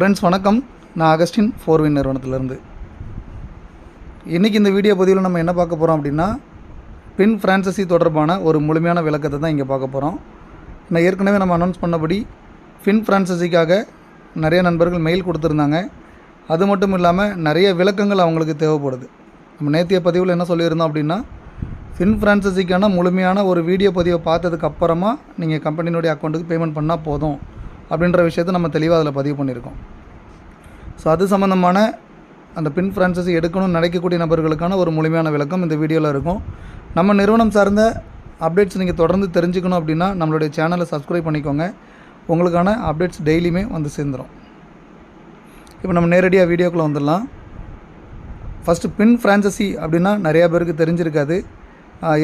Friends வணக்கம். நான் Augustine ஃபோர்வின் நிறுவனத்திலேருந்து. இன்றைக்கி இந்த வீடியோ பதிவில் நம்ம என்ன பார்க்க போகிறோம் அப்படின்னா பின் ஃப்ரான்சஸி தொடர்பான ஒரு முழுமையான விளக்கத்தை தான் இங்கே பார்க்க போகிறோம் நான் ஏற்கனவே நம்ம அனௌன்ஸ் பண்ணபடி ஃபின் ஃப்ரான்சஸிக்காக நிறைய நண்பர்கள் மெயில் கொடுத்துருந்தாங்க. அது மட்டும் இல்லாமல் நிறைய விளக்கங்கள் அவங்களுக்கு தேவைப்படுது. நம்ம நேத்திய பதிவில் என்ன சொல்லியிருந்தோம் அப்படின்னா ஃபின் ஃப்ரான்சஸிக்கான முழுமையான ஒரு வீடியோ பதிவை பார்த்ததுக்கு அப்புறமா நீங்கள் கம்பெனியினுடைய அக்கௌண்ட்டுக்கு பேமெண்ட் பண்ணால் போதும். அப்படின்ற விஷயத்தை நம்ம தெளிவாக அதில் பதிவு பண்ணியிருக்கோம். ஸோ அது சம்மந்தமான அந்த பின் ஃப்ரான்சைஸி எடுக்கணும்னு நினைக்கக்கூடிய நபர்களுக்கான ஒரு முழுமையான விளக்கம் இந்த வீடியோவில் இருக்கும். நம்ம நிறுவனம் சார்ந்த அப்டேட்ஸ் நீங்கள் தொடர்ந்து தெரிஞ்சுக்கணும் அப்படின்னா நம்மளுடைய சேனலை சப்ஸ்கிரைப் பண்ணிக்கோங்க. உங்களுக்கான அப்டேட்ஸ் டெய்லியுமே வந்து சேர்ந்துடும் இப்போ நம்ம நேரடியாக வீடியோக்குள்ளே வந்துடலாம். ஃபஸ்ட்டு பின் ஃப்ரான்சஸி அப்படின்னா நிறையா பேருக்கு தெரிஞ்சிருக்காது.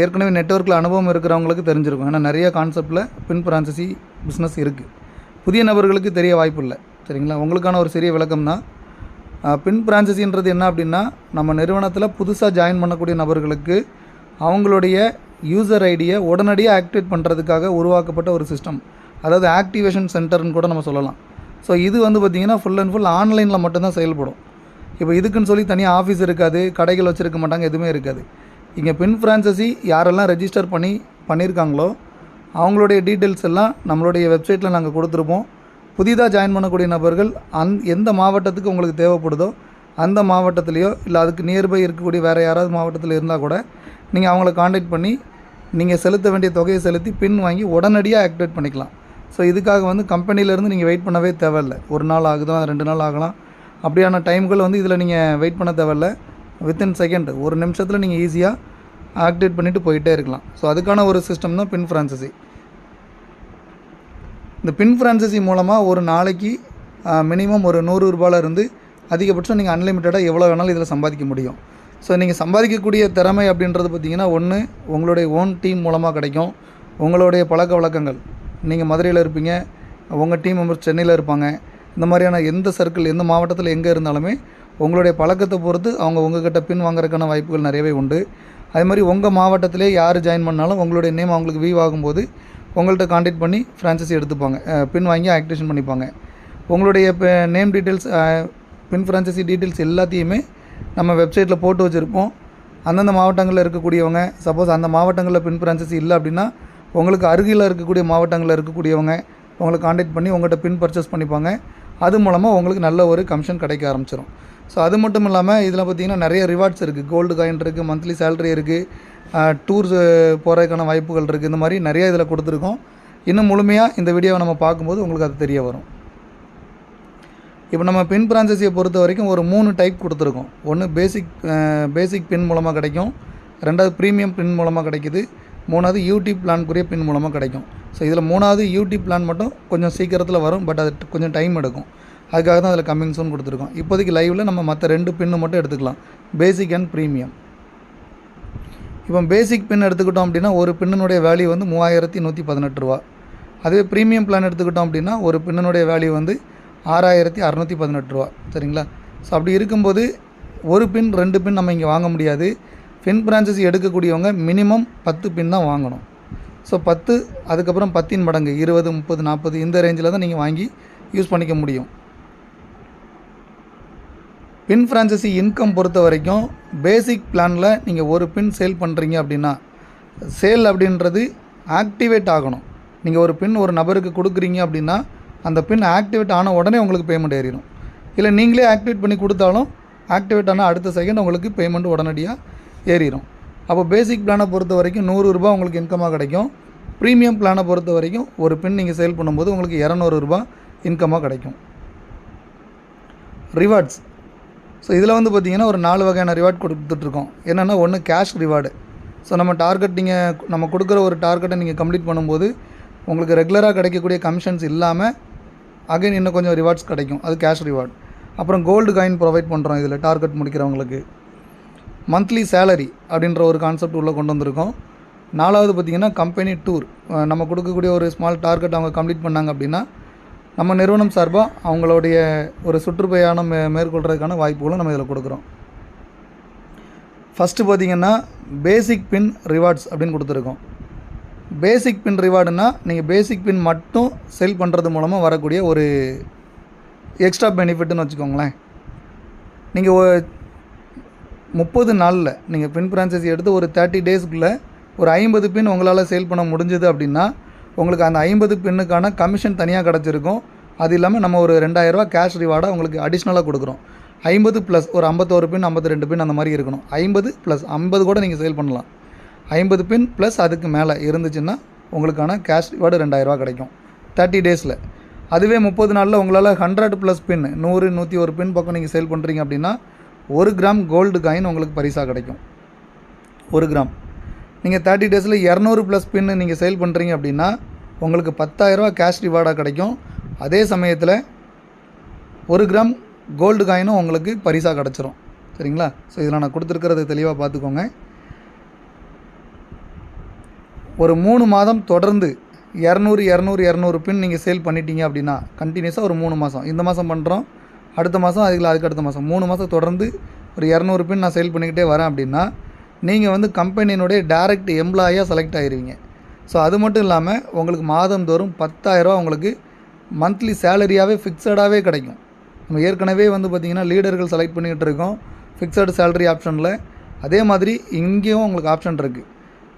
ஏற்கனவே நெட்வொர்க்கில் அனுபவம் இருக்கிறவங்களுக்கு தெரிஞ்சிருக்கும். ஏன்னா நிறைய கான்செப்டில் பின் ஃப்ரான்சஸி பிஸ்னஸ் இருக்குது புதிய நபர்களுக்கு தெரிய வாய்ப்பு இல்லை சரிங்களா? உங்களுக்கான ஒரு சிறிய விளக்கம்னா பின் பிரான்சஸின்றது என்ன அப்படின்னா நம்ம நிறுவனத்தில் புதுசாக ஜாயின் பண்ணக்கூடிய நபர்களுக்கு அவங்களுடைய யூசர் ஐடியை உடனடியாக ஆக்டிவேட் பண்ணுறதுக்காக உருவாக்கப்பட்ட ஒரு சிஸ்டம் அதாவது ஆக்டிவேஷன் சென்டர்னு கூட நம்ம சொல்லலாம். ஸோ இது வந்து பார்த்திங்கன்னா ஃபுல் அண்ட் ஃபுல் ஆன்லைனில் மட்டும்தான் செயல்படும். இப்போ இதுக்குன்னு சொல்லி தனியாக ஆஃபீஸ் இருக்காது கடைகள் வச்சுருக்க மாட்டாங்க எதுவுமே இருக்காது. இங்கே பின் ஃப்ரான்சஸி யாரெல்லாம் ரெஜிஸ்டர் பண்ணி பண்ணியிருக்காங்களோ அவங்களுடைய டீட்டெயில்ஸ் எல்லாம் நம்மளுடைய வெப்சைட்டில் நாங்கள் கொடுத்துருப்போம். புதிதாக ஜாயின் பண்ணக்கூடிய நபர்கள் அந் எந்த மாவட்டத்துக்கு உங்களுக்கு தேவைப்படுதோ அந்த மாவட்டத்துலேயோ இல்லை அதுக்கு நியர்பை இருக்கக்கூடிய வேறு யாராவது மாவட்டத்தில் இருந்தால் கூட நீங்கள் அவங்கள காண்டாக்ட் பண்ணி நீங்கள் செலுத்த வேண்டிய தொகையை செலுத்தி பின் வாங்கி உடனடியாக ஆக்டிவேட் பண்ணிக்கலாம். ஸோ இதுக்காக வந்து கம்பெனிலேருந்து நீங்கள் வெயிட் பண்ணவே தேவையில்லை. ஒரு நாள் ஆகுதோ ரெண்டு நாள் ஆகலாம். அப்படியான டைம்கள் வந்து இதில் நீங்கள் வெயிட் பண்ண தேவையில்ல. வித்தின் செகண்ட் ஒரு நிமிஷத்தில் நீங்கள் ஈஸியாக ஆக்டிவேட் பண்ணிவிட்டு போயிட்டே இருக்கலாம். ஸோ அதுக்கான ஒரு சிஸ்டம் தான் பின் ஃப்ரான்சஸி இந்த பின் ஃப்ரான்சைசி மூலமாக ஒரு நாளைக்கு மினிமம் ஒரு நூறு ரூபாயில இருந்து அதிகபட்சம் நீங்கள் அன்லிமிட்டடாக எவ்வளோ வேணாலும் இதில் சம்பாதிக்க முடியும். ஸோ நீங்கள் சம்பாதிக்கக்கூடிய திறமை அப்படின்றது பார்த்தீங்கன்னா ஒன்று உங்களுடைய ஓன் டீம் மூலமாக கிடைக்கும். உங்களுடைய பழக்க வழக்கங்கள். நீங்கள் மதுரையில் இருப்பீங்க உங்கள் டீம் மெம்பர்ஸ் சென்னையில் இருப்பாங்க. இந்த மாதிரியான எந்த சர்க்கிள் எந்த மாவட்டத்தில் எங்கே இருந்தாலுமே உங்களுடைய பழக்கத்தை பொறுத்து அவங்க உங்ககிட்ட பின் வாங்குறதுக்கான வாய்ப்புகள் நிறையவே உண்டு. அதே மாதிரி உங்கள் மாவட்டத்திலே யார் ஜாயின் பண்ணாலும் உங்களுடைய நேம் அவங்களுக்கு வீவ் ஆகும்போது உங்கள்கிட்ட காண்டாக்ட் பண்ணி ஃப்ரான்ச்சைஸி எடுத்துப்பாங்க. பின் வாங்கி ஆக்டிவேஷன் பண்ணிப்பாங்க. உங்களுடைய இப்போ name details pin franchisee details எல்லாத்தையுமே நம்ம வெப்சைட்டில் போட்டு வச்சுருப்போம். அந்தந்த மாவட்டங்களில் இருக்கக்கூடியவங்க சப்போஸ் அந்த மாவட்டங்களில் பின் ஃப்ரான்ச்சைசி இல்லை அப்படின்னா உங்களுக்கு அருகில் இருக்கக்கூடிய மாவட்டங்களில் இருக்கக்கூடியவங்க உங்களை காண்டாக்ட் பண்ணி உங்கள்கிட்ட பின் பர்ச்சேஸ் பண்ணிப்பாங்க. அது மூலமாக உங்களுக்கு நல்ல ஒரு கமிஷன் கிடைக்க ஆரம்பிச்சிடும் ஸோ அது மட்டும் இல்லாமல் இதில் பார்த்தீங்கன்னா நிறைய ரிவார்ட்ஸ் இருக்குது கோல்டு காயின் இருக்குது மந்த்லி சேலரி இருக்குது டூர்ஸ் போகிறதுக்கான வாய்ப்புகள் இருக்குது இந்த மாதிரி நிறைய இதில் கொடுத்துருக்கோம். இன்னும் முழுமையாக இந்த வீடியோவை நம்ம பார்க்கும்போது உங்களுக்கு அது தெரிய வரும். இப்போ நம்ம பின் பிரான்சஸியை பொறுத்த வரைக்கும் ஒரு மூணு டைப் கொடுத்துருக்கோம். ஒன்று பேசிக் பேசிக் பின் மூலமாக கிடைக்கும். ரெண்டாவது ப்ரீமியம் பின் மூலமாக கிடைக்குது. மூணாவது யூடியூப் பிளான்குரிய பின் மூலமாக கிடைக்கும். ஸோ இதில் மூணாவது யூடியூப் பிளான் மட்டும் கொஞ்சம் சீக்கிரத்தில் வரும். பட் அது கொஞ்சம் டைம் எடுக்கும். அதுக்காக தான் அதில் கம்மிங் சூன் கொடுத்துருக்கோம். இப்போதைக்கு லைவில் நம்ம மற்ற ரெண்டு பின்னு மட்டும் எடுத்துக்கலாம். பேசிக் அண்ட் ப்ரீமியம் இப்போ பேசிக் பின் எடுத்துக்கிட்டோம் அப்படின்னா ஒரு பின்னுடைய வேல்யூ வந்து மூவாயிரத்தி நூற்றி பதினெட்டு ரூபா. அதுவே ப்ரீமியம் பிளான் எடுத்துக்கிட்டோம் அப்படின்னா ஒரு பின்னுடைய வேல்யூ வந்து ஆறாயிரத்தி அறநூற்றி பதினெட்டு ரூபா. சரிங்களா? ஸோ அப்படி இருக்கும்போது ஒரு பின் ரெண்டு பின் நம்ம இங்கே வாங்க முடியாது. பின் பிரான்ச்சஸ் எடுக்கக்கூடியவங்க மினிமம் பத்து பின் தான் வாங்கணும். ஸோ பத்து அதுக்கப்புறம் பத்தின் மடங்கு இருபது முப்பது நாற்பது இந்த ரேஞ்சில் தான் நீங்கள் வாங்கி யூஸ் பண்ணிக்க முடியும். பின் ஃப்ரான்ச்சைசி இன்கம் பொறுத்த வரைக்கும் பேசிக் பிளானில் நீங்கள் ஒரு பின் சேல் பண்ணுறீங்க அப்படின்னா சேல் அப்படின்றது ஆக்டிவேட் ஆகணும். நீங்கள் ஒரு பின் ஒரு நபருக்கு கொடுக்குறீங்க அப்படின்னா அந்த பின் ஆக்டிவேட் ஆன உடனே உங்களுக்கு பேமெண்ட் ஏறிடும். இல்லை நீங்களே ஆக்டிவேட் பண்ணி கொடுத்தாலும் ஆக்டிவேட் ஆனால் அடுத்த செகண்ட் உங்களுக்கு பேமெண்ட் உடனடியாக ஏறிடும் அப்போ பேசிக் பிளானை பொறுத்த வரைக்கும் நூறுரூபா உங்களுக்கு இன்கமாக கிடைக்கும். ப்ரீமியம் பிளானை பொறுத்த வரைக்கும் ஒரு பின் நீங்கள் சேல் பண்ணும்போது உங்களுக்கு இரநூறுபா இன்கமாக கிடைக்கும். ரிவார்ட்ஸ் ஸோ இதில் வந்து பார்த்திங்கன்னா ஒரு நாலு வகையான ரிவார்ட் கொடுத்துட்ருக்கோம். என்னென்னா ஒன்று கேஷ் ரிவார்டு ஸோ நம்ம டார்கெட் நீங்கள் நம்ம கொடுக்குற ஒரு டார்கெட்டை நீங்கள் கம்ப்ளீட் பண்ணும்போது உங்களுக்கு ரெகுலராக கிடைக்கக்கூடிய கமிஷன்ஸ் இல்லாமல் அகைன் இன்னும் கொஞ்சம் ரிவார்ட்ஸ் கிடைக்கும். அது கேஷ் ரிவார்டு அப்புறம் கோல்டு காயின் ப்ரொவைட் பண்ணுறோம் இதில் டார்கெட் முடிக்கிறவங்களுக்கு. மந்த்லி சேலரி அப்படின்ற ஒரு கான்செப்ட் உள்ளே கொண்டு வந்திருக்கோம். நாலாவது பார்த்திங்கன்னா கம்பெனி டூர் நம்ம கொடுக்கக்கூடிய ஒரு ஸ்மால் டார்கெட் அவங்க கம்ப்ளீட் பண்ணாங்க அப்படின்னா நம்ம நிறுவனம் சார்பாக அவங்களுடைய ஒரு சுற்றுப்பயணம் மே மேற்கொள்கிறதுக்கான வாய்ப்புகளும் நம்ம இதில் கொடுக்குறோம். ஃபஸ்ட்டு பார்த்திங்கன்னா பேசிக் பின் ரிவார்ட்ஸ் அப்படின்னு கொடுத்துருக்கோம். பேசிக் பின் ரிவார்டுனா நீங்கள் பேசிக் பின் மட்டும் செல் பண்ணுறது மூலமாக வரக்கூடிய ஒரு எக்ஸ்ட்ரா பெனிஃபிட்னு வச்சுக்கோங்களேன். நீங்கள் முப்பது நாளில் நீங்கள் பின் பிரான்சைஸ் எடுத்து ஒரு தேர்ட்டி டேஸ்க்குள்ளே ஒரு ஐம்பது பின் உங்களால் சேல் பண்ண முடிஞ்சது அப்படின்னா உங்களுக்கு அந்த ஐம்பது பின்னுக்கான கமிஷன் தனியாக கிடச்சிருக்கும். அது இல்லாமல் நம்ம ஒரு ரெண்டாயிரரூவா கேஷ் ரிவார்டாக உங்களுக்கு அடிஷ்னலாக கொடுக்குறோம். ஐம்பது ப்ளஸ் ஒரு ஐம்பத்தோரு பின் ஐம்பத்தி ரெண்டு பின் அந்த மாதிரி இருக்கணும். ஐம்பது ப்ளஸ் ஐம்பது கூட நீங்கள் சேல் பண்ணலாம். ஐம்பது பின் ப்ளஸ் அதுக்கு மேலே இருந்துச்சுன்னா உங்களுக்கான கேஷ் ரிவார்டு ரெண்டாயிரரூவா கிடைக்கும். தேர்ட்டி டேஸில் அதுவே முப்பது நாளில் உங்களால் ஹண்ட்ரட் ப்ளஸ் பின் நூறு நூற்றி ஒரு பின் பக்கம் நீங்கள் சேல் பண்ணுறீங்க அப்படின்னா ஒரு கிராம் கோல்டு காயின் உங்களுக்கு பரிசாக கிடைக்கும். ஒரு கிராம் நீங்கள் தேர்ட்டி டேஸில் இரநூறு ப்ளஸ் பின்னு நீங்கள் சேல் பண்ணுறீங்க அப்படின்னா உங்களுக்கு பத்தாயிரரூவா கேஷ் ரிவார்டாக கிடைக்கும். அதே சமயத்தில் ஒரு கிராம் கோல்டு காயினும் உங்களுக்கு பரிசாக கிடச்சிரும். சரிங்களா? ஸோ இதில் நான் கொடுத்துருக்கிறது தெளிவாக பார்த்துக்கோங்க. ஒரு மூணு மாதம் தொடர்ந்து இரநூறு இரநூறு இரநூறு பின் நீங்கள் சேல் பண்ணிட்டீங்க அப்படின்னா கண்டினியூஸாக ஒரு மூணு மாதம் இந்த மாதம் பண்ணுறோம் அடுத்த மாதம் அதுக்கு அதுக்கு அடுத்த மாதம் மூணு மாதம் தொடர்ந்து ஒரு இரநூறு பின் நான் சேல் பண்ணிக்கிட்டே வரேன் அப்படின்னா நீங்கள் வந்து கம்பெனியினுடைய டைரக்ட் எம்ப்ளாயாக செலக்ட் ஆகிருவீங்க ஸோ அது மட்டும் இல்லாமல் உங்களுக்கு மாதந்தோறும் பத்தாயிரரூவா உங்களுக்கு மந்த்லி சேலரியாகவே ஃபிக்ஸடாகவே கிடைக்கும். நம்ம ஏற்கனவே வந்து பார்த்திங்கன்னா லீடர்கள் செலக்ட் பண்ணிக்கிட்டு இருக்கோம். ஃபிக்ஸட் சேலரி ஆப்ஷனில் அதே மாதிரி இங்கேயும் உங்களுக்கு ஆப்ஷன் இருக்குது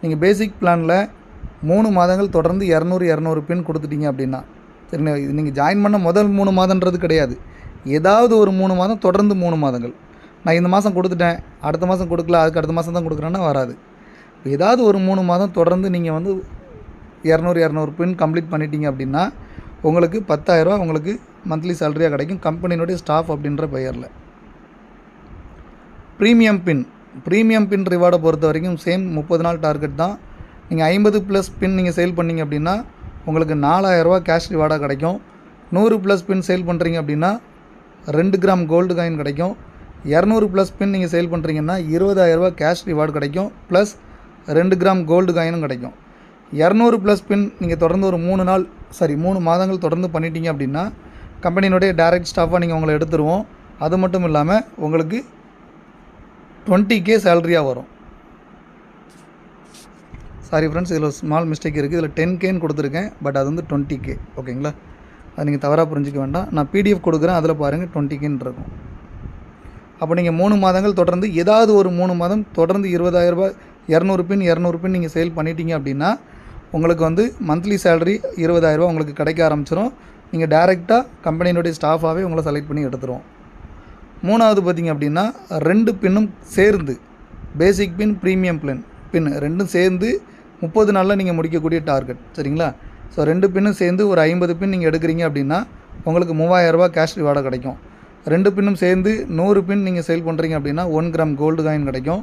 நீங்கள் பேசிக் பிளானில் மூணு மாதங்கள் தொடர்ந்து இரநூறு இரநூறு பின் கொடுத்துட்டீங்க அப்படின்னா சரிங்களா? இது நீங்கள் ஜாயின் பண்ண முதல் மூணு மாதன்றது கிடையாது. ஏதாவது ஒரு மூணு மாதம் தொடர்ந்து மூணு மாதங்கள். நான் இந்த மாதம் கொடுத்துட்டேன் அடுத்த மாதம் கொடுக்கல அதுக்கு அடுத்த மாதம் தான் கொடுக்குறேன்னா வராது. ஏதாவது ஒரு மூணு மாதம் தொடர்ந்து நீங்கள் வந்து இரநூறு இரநூறு பின் கம்ப்ளீட் பண்ணிட்டீங்க அப்படின்னா உங்களுக்கு பத்தாயிரரூவா உங்களுக்கு மந்த்லி சேலரியாக கிடைக்கும். கம்பெனியினுடைய ஸ்டாஃப் அப்படின்ற பெயரில். ப்ரீமியம் பின் ப்ரீமியம் பின் ரிவார்டை பொறுத்த வரைக்கும் சேம் முப்பது நாள் டார்கெட் தான். நீங்கள் ஐம்பது ப்ளஸ் பின் நீங்கள் சேல் பண்ணீங்க அப்படின்னா உங்களுக்கு நாலாயிரரூவா கேஷ் ரிவார்டாக கிடைக்கும். நூறு ப்ளஸ் பின் சேல் பண்ணுறீங்க அப்படின்னா ரெண்டு கிராம் கோல்டு காயின் கிடைக்கும். இரநூறு ப்ளஸ் பின் நீங்கள் சேல் பண்ணுறீங்கன்னா இருபதாயிரரூபா கேஷ் ரிவார்டு கிடைக்கும். ப்ளஸ் ரெண்டு கிராம் கோல்டு காயினும் கிடைக்கும். இரநூறு ப்ளஸ் பின் நீங்கள் தொடர்ந்து ஒரு மூணு நாள் சாரி மூணு மாதங்கள் தொடர்ந்து பண்ணிட்டீங்க அப்படின்னா கம்பெனியினுடைய டைரக்ட் ஸ்டாஃபாக நீங்கள் உங்களை எடுத்துருவோம். அது மட்டும் இல்லாமல் உங்களுக்கு டுவெண்ட்டி கே சேலரியாக வரும். சாரி ஃப்ரெண்ட்ஸ் இதில் ஸ்மால் மிஸ்டேக் இருக்குது இதில் டென் கேன்னு கொடுத்துருக்கேன். பட் அது வந்து டுவெண்ட்டி கே ஓகேங்களா அது நீங்கள் தவறாக புரிஞ்சிக்க வேண்டாம். நான் பிடிஎஃப் கொடுக்குறேன். அதில் பாருங்கள் டுவெண்ட்டி கேன்னு இருக்கும். அப்போ நீங்கள் மூணு மாதங்கள் தொடர்ந்து ஏதாவது ஒரு மூணு மாதம் தொடர்ந்து இருபதாயிரரூபா இரநூறு பின் இரநூறு பின் நீங்கள் சேல் பண்ணிட்டீங்க அப்படின்னா உங்களுக்கு வந்து மந்த்லி சேலரி இருபதாயிரரூபா உங்களுக்கு கிடைக்க ஆரம்பிச்சிடும் நீங்கள் டேரெக்டாக கம்பெனியினுடைய ஸ்டாஃபாகவே உங்களை செலக்ட் பண்ணி எடுத்துருவோம். மூணாவது பார்த்திங்க அப்படின்னா ரெண்டு பின்னும் சேர்ந்து பேசிக் பின் ப்ரீமியம் பின் பின் ரெண்டும் சேர்ந்து முப்பது நாளில் நீங்கள் முடிக்கக்கூடிய டார்கெட் சரிங்களா? ஸோ ரெண்டு பின்னும் சேர்ந்து ஒரு ஐம்பது பின் நீங்கள் எடுக்கிறீங்க அப்படின்னா உங்களுக்கு மூவாயிரரூபா கேஷ் ரிவார்டாக கிடைக்கும். ரெண்டு பின்னும் சேர்ந்து நூறு பின் நீங்கள் சேல் பண்ணுறீங்க அப்படின்னா ஒன் கிராம் கோல்டு காயின் கிடைக்கும்.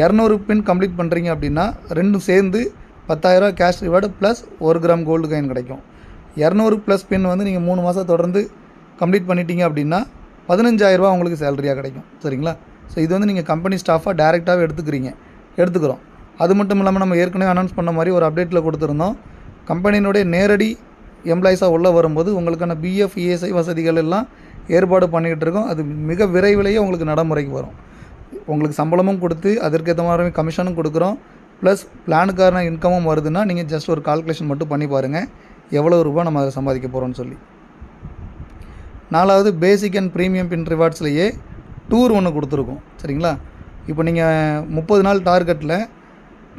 இரநூறு பின் கம்ப்ளீட் பண்ணுறீங்க அப்படின்னா ரெண்டும் சேர்ந்து பத்தாயிரரூவா கேஷ் ரிவார்டு ப்ளஸ் ஒரு கிராம் கோல்டு காயின் கிடைக்கும். இரநூறு ப்ளஸ் பின் வந்து நீங்கள் மூணு மாதம் தொடர்ந்து கம்ப்ளீட் பண்ணிட்டீங்க அப்படின்னா பதினஞ்சாயிரரூபா உங்களுக்கு சேலரியாக கிடைக்கும். சரிங்களா? ஸோ இது வந்து நீங்கள் கம்பெனி ஸ்டாஃபாக டேரெக்டாகவே எடுத்துக்கிறீங்க. எடுத்துக்கிறோம். அது மட்டும் இல்லாமல் நம்ம ஏற்கனவே அனௌன்ஸ் பண்ண மாதிரி ஒரு அப்டேட்டில் கொடுத்துருந்தோம். கம்பெனியினுடைய நேரடி எம்ப்ளாயிஸாக உள்ளே வரும்போது உங்களுக்கான பிஎஃப் இஎஸ்ஐ வசதிகள் எல்லாம் ஏற்பாடு பண்ணிக்கிட்டு இருக்கோம். அது மிக விரைவிலேயே உங்களுக்கு நடைமுறைக்கு வரும். உங்களுக்கு சம்பளமும் கொடுத்து அதற்கேற்ற மாதிரி கமிஷனும் கொடுக்குறோம். ப்ளஸ் பிளானுக்கான இன்கமும் வருதுன்னா நீங்கள் ஜஸ்ட் ஒரு கால்குலேஷன் மட்டும் பண்ணி பாருங்கள் எவ்வளோ ரூபா நம்ம அதை சம்பாதிக்க போகிறோம்னு சொல்லி. நாலாவது பேசிக் அண்ட் ப்ரீமியம் பின் ரிவார்ட்ஸ்லேயே டூர் ஒன்று கொடுத்துருக்கோம். சரிங்களா? இப்போ நீங்கள் முப்பது நாள் டார்கெட்டில்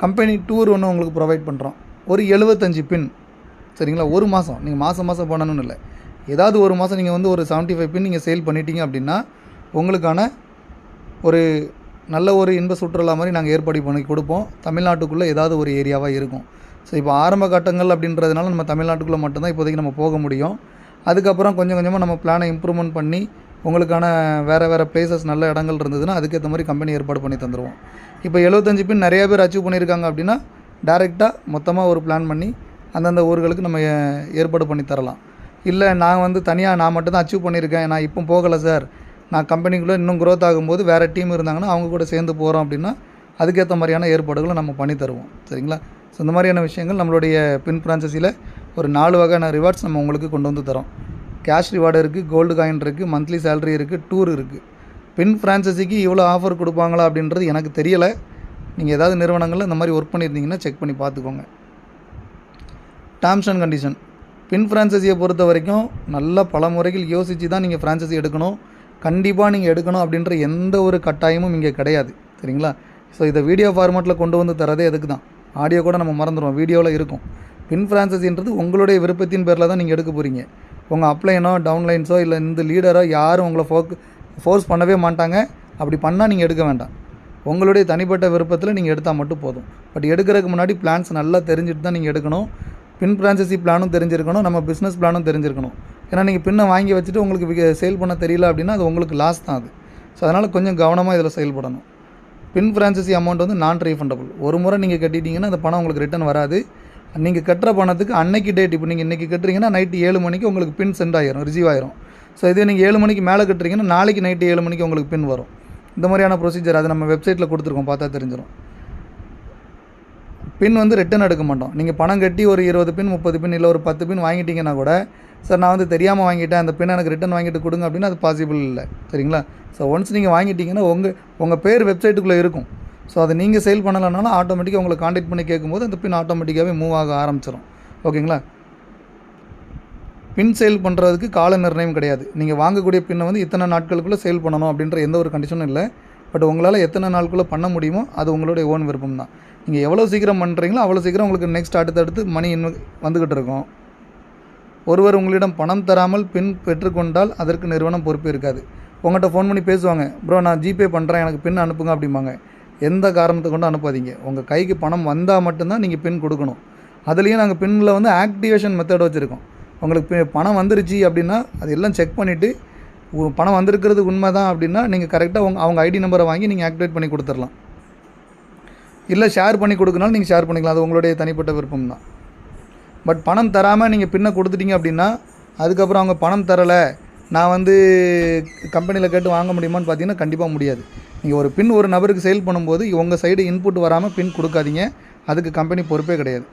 கம்பெனி டூர் ஒன்று உங்களுக்கு ப்ரொவைட் பண்ணுறோம் ஒரு எழுபத்தஞ்சு பின் சரிங்களா? ஒரு மாதம் நீங்கள் மாதம் மாதம் பண்ணணும்னு இல்லை. ஏதாவது ஒரு மாதம் நீங்கள் வந்து ஒரு செவன்ட்டி ஃபைவ் பின் நீங்கள் சேல் பண்ணிட்டீங்க அப்படின்னா உங்களுக்கான ஒரு நல்ல ஒரு இன்ப சுற்றுலா மாதிரி நாங்கள் ஏற்பாடு பண்ணி கொடுப்போம். தமிழ்நாட்டுக்குள்ளே ஏதாவது ஒரு ஏரியாவாக இருக்கும். ஸோ இப்போ ஆரம்ப கட்டங்கள் அப்படின்றதுனால நம்ம தமிழ்நாட்டுக்குள்ளே மட்டும்தான் இப்போதைக்கு நம்ம போக முடியும். அதுக்கப்புறம் கொஞ்சம் கொஞ்சமாக நம்ம பிளானை இம்ப்ரூவ்மெண்ட் பண்ணி உங்களுக்கான வேறு வேறு பிளேசஸ் நல்ல இடங்கள் இருந்ததுன்னா அதுக்கேற்ற மாதிரி கம்பெனி ஏற்பாடு பண்ணி தந்துடுவோம் இப்போ எழுபத்தஞ்சு பின் நிறையா பேர் அச்சீவ் பண்ணியிருக்காங்க அப்படின்னா டேரெக்டாக மொத்தமாக ஒரு பிளான் பண்ணி அந்தந்த ஊர்களுக்கு நம்ம ஏற்பாடு பண்ணி தரலாம். இல்லை நான் வந்து தனியாக நான் மட்டும்தான் அச்சீவ் பண்ணியிருக்கேன். நான் இப்போ போகலை சார். நான் கம்பெனிக்குள்ளே இன்னும் க்ரோத் ஆகும்போது வேறு டீம் இருந்தாங்கன்னா அவங்க கூட சேர்ந்து போகிறோம் அப்படின்னா அதுக்கேற்ற மாதிரியான ஏற்பாடுகளை நம்ம பண்ணி தருவோம். சரிங்களா? ஸோ இந்த மாதிரியான விஷயங்கள் நம்மளுடைய பின் ஃப்ரான்ச்சைஸியில் ஒரு நாலு வகையான ரிவார்ட்ஸ் நம்ம உங்களுக்கு கொண்டு வந்து தரோம். கேஷ் ரிவார்டு இருக்குது கோல்டு காயின் இருக்குது மந்த்லி சேலரி இருக்குது டூர் இருக்குது பின் ஃப்ரான்ச்சைஸிக்கு இவ்வளோ ஆஃபர் கொடுப்பாங்களா அப்படின்றது எனக்கு தெரியலை. நீங்கள் ஏதாவது நிறுவனங்களில் இந்த மாதிரி ஒர்க் பண்ணியிருந்தீங்கன்னா செக் பண்ணி பார்த்துக்கோங்க. டேர்ம்ஸ் அண்ட் கண்டிஷன் பின் ஃப்ரான்சைஸியை பொறுத்த வரைக்கும் நல்ல பல முறைகள் யோசித்து தான் நீங்கள் ஃப்ரான்சைஸி எடுக்கணும். கண்டிப்பாக நீங்கள் எடுக்கணும் அப்படின்ற எந்த ஒரு கட்டாயமும் இங்கே கிடையாது. சரிங்களா? ஸோ இதை வீடியோ ஃபார்மேட்டில் கொண்டு வந்து தரதே எதுக்கு தான்? ஆடியோ கூட நம்ம மறந்துடுவோம். வீடியோவில் இருக்கும். பின் ஃப்ரான்சைஸின்றது உங்களுடைய விருப்பத்தின் பேரில் தான் நீங்கள் எடுக்க போகிறீங்க உங்கள் அப்ளைனோ டவுன்லைன்ஸோ இல்லை இந்த லீடரோ யாரும் உங்களை ஃபோக் ஃபோர்ஸ் பண்ணவே மாட்டாங்க. அப்படி பண்ணால் நீங்கள் எடுக்க வேண்டாம். உங்களுடைய தனிப்பட்ட விருப்பத்தில் நீங்கள் எடுத்தால் மட்டும் போதும். பட் எடுக்கிறதுக்கு முன்னாடி பிளான்ஸ் நல்லா தெரிஞ்சுட்டு தான் நீங்கள் எடுக்கணும். பின் பிரான்சஸி பிளானும் தெரிஞ்சிருக்கணும் நம்ம பிஸ்னஸ் பிளானும் தெரிஞ்சிருக்கணும். ஏன்னா நீங்கள் பின்னை வாங்கி வச்சுட்டு உங்களுக்கு சேல் பண்ண தெரியல அப்படின்னா அது உங்களுக்கு லாஸ் தான் அது. ஸோ அதனால் கொஞ்சம் கவனமாக இதில் செயல்படணும். பின் ஃப்ரான்சைசி அமௌண்ட் வந்து நான் ரீஃபண்டபுள் ஒரு முறை நீங்கள் கட்டிட்டீங்கன்னா அந்த பணம் உங்களுக்கு ரிட்டர்ன் வராது. நீங்கள் கட்டுற பணத்துக்கு அன்னைக்கு டேட் இப்போ நீங்கள் இன்றைக்கி கட்டுறீங்கன்னா நைட்டு ஏழு மணிக்கு உங்களுக்கு பின் சென்ட் ஆகிரும் ரிசீவ் ஆயிரும். ஸோ இதே நீங்கள் ஏழு மணிக்கு மேலே கட்டுறீங்கன்னா நாளைக்கு நைட்டு ஏழு மணிக்கு உங்களுக்கு பின் வரும். இந்த மாதிரியான ப்ரொசீஜர் அது நம்ம வெப்சைட்டில் கொடுத்துருக்கோம் பார்த்தா தெரிஞ்சிடும் பின் வந்து ரிட்டன் எடுக்க மாட்டோம். நீங்கள் பணம் கட்டி ஒரு இருபது பின் முப்பது பின் இல்லை ஒரு பத்து பின் வாங்கிட்டீங்கன்னா கூட சார் நான் வந்து தெரியாமல் வாங்கிட்டேன். அந்த பின் எனக்கு ரிட்டன் வாங்கிட்டு கொடுங்க அப்படின்னா அது பாசிபிள் இல்லை. சரிங்களா? ஸோ ஒன்ஸ் நீங்கள் வாங்கிட்டீங்கன்னா உங்கள் உங்கள் பேர் வெப்சைட்டுக்குள்ளே இருக்கும். ஸோ அதை நீங்கள் சேல் பண்ணலைனாலும் ஆட்டோமேட்டிக்காக உங்களை காண்டாக்ட் பண்ணி கேட்கும்போது அந்த பின் ஆட்டோமேட்டிக்காகவே மூவ் ஆக ஆரம்பிச்சிடும் ஓகேங்களா? பின் சேல் பண்ணுறதுக்கு கால நிர்ணயம் கிடையாது. நீங்கள் வாங்கக்கூடிய பின்னை வந்து இத்தனை நாட்களுக்குள்ளே சேல் பண்ணணும் அப்படின்ற எந்த ஒரு கண்டிஷனும் இல்லை. பட் உங்களால் எத்தனை நாளுக்குள்ளே பண்ண முடியுமோ அது உங்களுடைய ஓன் விருப்பம் தான் நீங்கள் எவ்வளோ சீக்கிரம் பண்ணுறீங்களோ அவ்வளோ சீக்கிரம் உங்களுக்கு நெக்ஸ்ட் அடுத்தடுத்து மணி இன்வெ வந்துக்கிட்டு இருக்கும். ஒருவர் உங்களிடம் பணம் தராமல் பின் பெற்றுக்கொண்டால் அதற்கு நிறுவனம் பொறுப்பு இருக்காது. உங்கள்கிட்ட ஃபோன் பண்ணி பேசுவாங்க ப்ரோ நான் ஜிபே பண்ணுறேன் எனக்கு பின் அனுப்புங்க அப்படிம்பாங்க. எந்த காரணத்தை கொண்டு அனுப்பாதீங்க. உங்கள் கைக்கு பணம் வந்தால் மட்டும்தான் நீங்கள் பின் கொடுக்கணும். அதுலேயும் நாங்கள் பின்னில் வந்து ஆக்டிவேஷன் மெத்தட் வச்சுருக்கோம். உங்களுக்கு பி- பணம் வந்துருச்சு அப்படின்னா அது எல்லாம் செக் பண்ணிவிட்டு பணம் வந்திருக்கிறது உண்மை தான் அப்படின்னா நீங்கள் கரெக்டாக அவங்க அவங்க ஐடி நம்பரை வாங்கி நீங்கள் ஆக்டிவேட் பண்ணி கொடுத்துடலாம். இல்லை ஷேர் பண்ணி கொடுக்கனாலும் நீங்கள் ஷேர் பண்ணிக்கலாம். அது உங்களுடைய தனிப்பட்ட விருப்பம் தான். பட் பணம் தராமல் நீங்கள் பின்ன கொடுத்துட்டீங்க அப்படின்னா அதுக்கப்புறம் அவங்க பணம் தரலை நான் வந்து கம்பெனியில் கேட்டு வாங்க முடியுமான்னு பார்த்தீங்கன்னா கண்டிப்பாக முடியாது. நீங்கள் ஒரு பின் ஒரு நபருக்கு சேல் பண்ணும்போது உங்கள் சைடு இன்புட் வராமல் பின் கொடுக்காதீங்க. அதுக்கு கம்பெனி பொறுப்பே கிடையாது.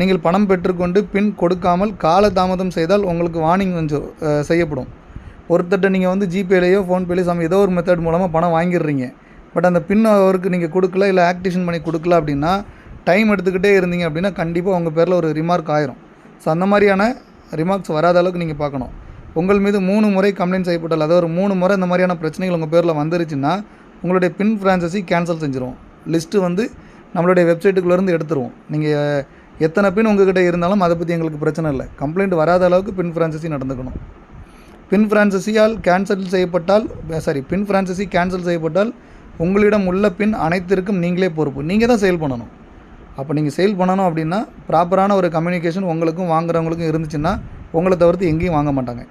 நீங்கள் பணம் பெற்றுக்கொண்டு பின் கொடுக்காமல் கால தாமதம் செய்தால் உங்களுக்கு வார்னிங் கொஞ்சம் செய்யப்படும். ஒருத்தர்கிட்ட நீங்கள் வந்து ஜிபேலேயோ ஃபோன்பேலையோ சம் ஏதோ ஒரு மெத்தட் மூலமாக பணம் வாங்கிடுறீங்க. பட் அந்த பின் அவருக்கு நீங்கள் கொடுக்கல இல்லை ஆக்டிவேஷன் பண்ணி கொடுக்கல அப்படின்னா டைம் எடுத்துக்கிட்டே இருந்தீங்க அப்படின்னா கண்டிப்பாக உங்கள் பேரில் ஒரு ரிமார்க் ஆயிரும். ஸோ அந்த மாதிரியான ரிமார்க்ஸ் வராத அளவுக்கு நீங்கள் பார்க்கணும். உங்கள் மீது மூணு முறை கம்ப்ளைண்ட் செய்யப்பட்டால் அதாவது ஒரு மூணு முறை இந்த மாதிரியான பிரச்சனைகள் உங்கள் பேரில் வந்துருச்சுன்னா உங்களுடைய பின் ஃப்ரான்சஸி கேன்சல் செஞ்சுருவோம் லிஸ்ட்டு வந்து நம்மளுடைய வெப்சைட்டுக்குள்ளேருந்து எடுத்துருவோம். நீங்கள் எத்தனை பின் உங்ககிட்ட இருந்தாலும் அதை பற்றி எங்களுக்கு பிரச்சனை இல்லை. கம்ப்ளைண்ட் வராத அளவுக்கு பின் ஃப்ரான்சஸி நடந்துக்கணும். பின் ஃப்ரான்சஸியால் கேன்சல் செய்யப்பட்டால் சாரி பின் ஃப்ரான்சஸி கேன்சல் செய்யப்பட்டால் உங்களிடம் உள்ள பின் அனைத்திற்கும் நீங்களே பொறுப்பு. நீங்கள் தான் சேல் பண்ணணும். அப்போ நீங்கள் சேல் பண்ணணும் அப்படின்னா ப்ராப்பரான ஒரு கம்யூனிகேஷன் உங்களுக்கும் வாங்குறவங்களுக்கும் இருந்துச்சுன்னா உங்களை தவிர்த்து எங்கேயும் வாங்க மாட்டாங்க.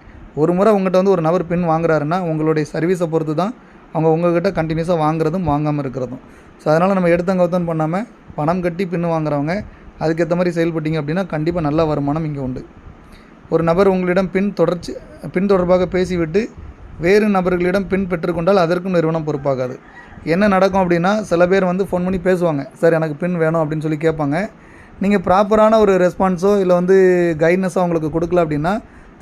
ஒரு முறை உங்கள்கிட்ட வந்து ஒரு நபர் பின் வாங்குறாருன்னா உங்களுடைய சர்வீஸை பொறுத்து தான் அவங்க உங்கள்கிட்ட கண்டினியூஸாக வாங்குறதும் வாங்காமல் இருக்கிறதும். ஸோ அதனால் நம்ம எடுத்தங்கவுத்தன் பண்ணாமல் பணம் கட்டி பின் வாங்குறவங்க அதுக்கேற்ற மாதிரி செயல்பட்டீங்க அப்படின்னா கண்டிப்பாக நல்ல வருமானம் இங்கே உண்டு. ஒரு நபர் உங்களிடம் பின் தொடர்ச்சி பின் தொடர்பாக பேசிவிட்டு வேறு நபர்களிடம் பின் பெற்றுக்கொண்டால் அதற்கும் நிறுவனம் பொறுப்பாகாது. என்ன நடக்கும் அப்படின்னா சில பேர் வந்து ஃபோன் பண்ணி பேசுவாங்க. சார் எனக்கு பின் வேணும் அப்படின்னு சொல்லி கேட்பாங்க. நீங்கள் ப்ராப்பரான ஒரு ரெஸ்பான்ஸோ இல்லை வந்து கைட்னஸோ அவங்களுக்கு கொடுக்கல அப்படின்னா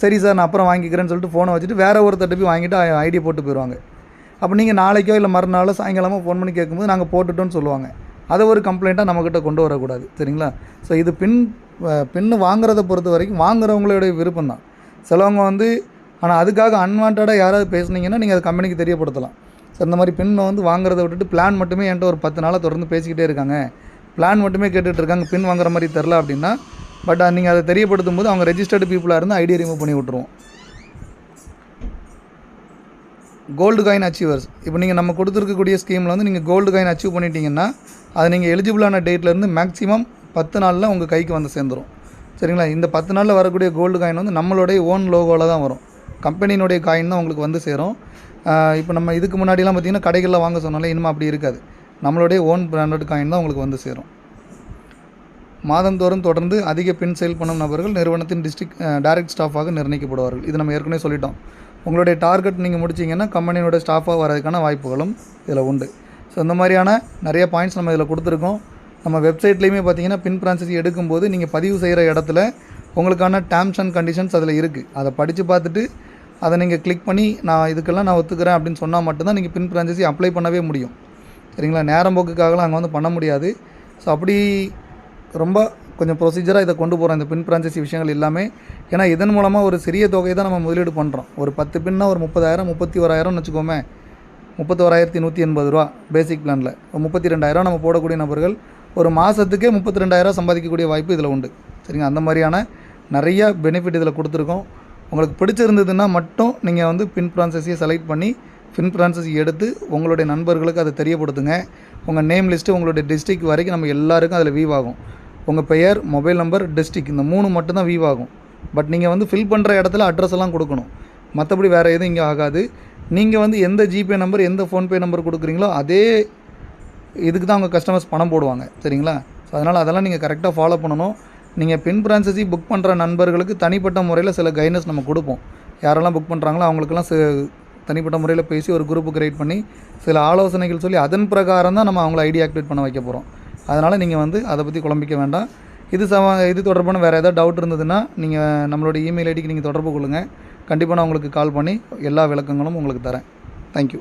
சரி சார் நான் அப்புறம் வாங்கிக்கிறேன்னு சொல்லிட்டு ஃபோனை வச்சுட்டு வேறு ஒருத்தர்ட்ட போய் வாங்கிட்டு ஐடி போட்டு போயிடுவாங்க அப்போ நீங்கள் நாளைக்கோ இல்லை மறுநாளோ சாயங்காலமோ ஃபோன் பண்ணி கேட்கும்போது நாங்கள் போட்டுட்டோம்னு சொல்லுவாங்க. அதை ஒரு கம்ப்ளைண்ட்டாக நம்மக்கிட்ட கொண்டு வரக்கூடாது. சரிங்களா? ஸோ இது பின் பின்னு வாங்குறத பொறுத்த வரைக்கும் வாங்குறவங்களுடைய விருப்பம் தான் சிலவங்க வந்து ஆனால் அதுக்காக அன்வான்டாக யாராவது பேசுனீங்கன்னா நீங்கள் அது கம்பெனிக்கு தெரியப்படுத்தலாம். ஸோ இந்த மாதிரி பின்னை வந்து வாங்குறத விட்டுட்டு பிளான் மட்டுமே என்கிட்ட ஒரு பத்து நாளாக தொடர்ந்து பேசிக்கிட்டே இருக்காங்க. பிளான் மட்டுமே கேட்டுட்டு இருக்காங்க. பின் வாங்குற மாதிரி தெரில அப்படின்னா பட் நீங்கள் அதை தெரியப்படுத்தும் போது அவங்க ரெஜிஸ்டர்டு பீப்புளாக இருந்து ஐடியை ரிமூவ் பண்ணி விட்ருவோம் கோல்டு காயின் அச்சீவர்ஸ் இப்போ நீங்கள் நம்ம கொடுத்துருக்கக்கூடிய ஸ்கீமில் வந்து நீங்கள் கோல்டு காயின் அச்சீவ் பண்ணிட்டீங்கன்னா அது நீங்கள் எலிஜிபிளான டேட்லேருந்து மேக்ஸிமம் பத்து நாளில் உங்கள் கைக்கு வந்து சேர்ந்துரும். சரிங்களா? இந்த பத்து நாளில் வரக்கூடிய கோல்டு காயின் வந்து நம்மளுடைய ஓன் லோகோவில் தான் வரும். கம்பெனியினுடைய காயின் தான் உங்களுக்கு வந்து சேரும். இப்போ நம்ம இதுக்கு முன்னாடிலாம் பார்த்திங்கன்னா கடைகளில் வாங்க சொன்னாலே இனிமேல் அப்படி இருக்காது. நம்மளுடைய ஓன் பிராண்டட் காயின் தான் உங்களுக்கு வந்து சேரும். மாதந்தோறும் தொடர்ந்து அதிக பின் சேல் பண்ணும் நபர்கள் நிறுவனத்தின் டிஸ்ட்ரிக்ட் டைரக்ட் ஸ்டாஃபாக நிர்ணயிக்கப்படுவார்கள். இது நம்ம ஏற்கனவே சொல்லிட்டோம். உங்களுடைய டார்கெட் நீங்கள் முடிச்சீங்கன்னா கம்பெனியோட ஸ்டாஃபாக வரதுக்கான வாய்ப்புகளும் இதில் உண்டு. ஸோ இந்த மாதிரியான நிறைய பாயிண்ட்ஸ் நம்ம இதில் கொடுத்துருக்கோம். நம்ம வெப்சைட்லேயுமே பார்த்தீங்கன்னா பின் ஃப்ரான்சைசி எடுக்கும்போது நீங்கள் பதிவு செய்கிற இடத்துல உங்களுக்கான டேர்ம்ஸ் அண்ட் கண்டிஷன்ஸ் அதில் இருக்குது அதை படித்து பார்த்துட்டு அதை நீங்கள் கிளிக் பண்ணி நான் இதுக்கெல்லாம் நான் ஒத்துக்கிறேன் அப்படின்னு சொன்னால் மட்டும்தான் நீங்கள் பின் ஃப்ரான்சைசி அப்ளை பண்ணவே முடியும். சரிங்களா? நேரம் போக்குக்காகலாம் அங்கே வந்து பண்ண முடியாது. ஸோ அப்படி ரொம்ப கொஞ்சம் ப்ரொசீஜராக இதை கொண்டு போகிறோம் இந்த பின் ஃப்ரான்ச்சைசி விஷயங்கள் எல்லாமே. ஏன்னா இதன் மூலமாக ஒரு சிறிய தொகையை தான் நம்ம முதலீடு பண்ணுறோம் ஒரு பத்து பின்னா ஒரு முப்பதாயிரம் முப்பத்தி ஓராயிரம்னு வச்சுக்கோமே. முப்பத்தோராயிரத்தி நூற்றி எண்பது ரூபா பேசிக் பிளானில் முப்பத்தி ரெண்டாயிரம் நம்ம போடக்கூடிய நபர்கள் ஒரு மாதத்துக்கே முப்பத்தி ரெண்டாயிரம் சம்பாதிக்கக்கூடிய வாய்ப்பு இதில் உண்டு. சரிங்க அந்த மாதிரியான நிறைய பெனிஃபிட் இதில் கொடுத்துருக்கோம். உங்களுக்கு பிடிச்சிருந்ததுன்னா மட்டும் நீங்கள் வந்து பின் ஃப்ரான்சைஸியை செலக்ட் பண்ணி பின் ப்ரான்சஸ் எடுத்து உங்களுடைய நண்பர்களுக்கு அதை தெரியப்படுத்துங்க. உங்கள் நேம் லிஸ்ட்டு உங்களுடைய டிஸ்ட்ரிக் வரைக்கும் நம்ம எல்லாருக்கும் அதில் வீவ் ஆகும். உங்கள் பெயர் மொபைல் நம்பர் டிஸ்ட்ரிக் இந்த மூணு மட்டும்தான் வீவ் ஆகும். பட் நீங்கள் வந்து ஃபில் பண்ணுற இடத்துல அட்ரஸ் எல்லாம் கொடுக்கணும். மற்றபடி வேறு எதுவும் இங்கே ஆகாது. நீங்கள் வந்து எந்த ஜிபே நம்பர் எந்த ஃபோன்பே நம்பர் கொடுக்குறீங்களோ அதே இதுக்கு தான் உங்கள் கஸ்டமர்ஸ் பணம் போடுவாங்க. சரிங்களா? ஸோ அதனால் அதெல்லாம் நீங்கள் கரெக்டாக ஃபாலோ பண்ணணும். நீங்கள் பின் பிரான்சஸி புக் பண்ணுற நண்பர்களுக்கு தனிப்பட்ட முறையில் சில கைடன்ஸ் நம்ம கொடுப்போம். யாரெல்லாம் புக் பண்ணுறாங்களோ அவங்களுக்கெல்லாம் சி- தனிப்பட்ட முறையில் பேசி ஒரு குரூப்பு கிரியேட் பண்ணி சில ஆலோசனைகள் சொல்லி அதன் பிரகாரம் தான் நம்ம அவங்கள ஐடி ஆக்டிவேட் பண்ண வைக்க போகிறோம் அதனால் நீங்கள் வந்து அதை பற்றி குழம்பிக்க வேண்டாம். இது சம இது தொடர்பான வேறு ஏதாவது டவுட் இருந்ததுன்னா நீங்கள் நம்மளோட இமெயில் ஐடிக்கு நீங்கள் தொடர்பு கொள்ளுங்கள் கண்டிப்பாக நான் உங்களுக்கு கால் பண்ணி எல்லா விளக்கங்களும் உங்களுக்கு தரேன். தேங்க்யூ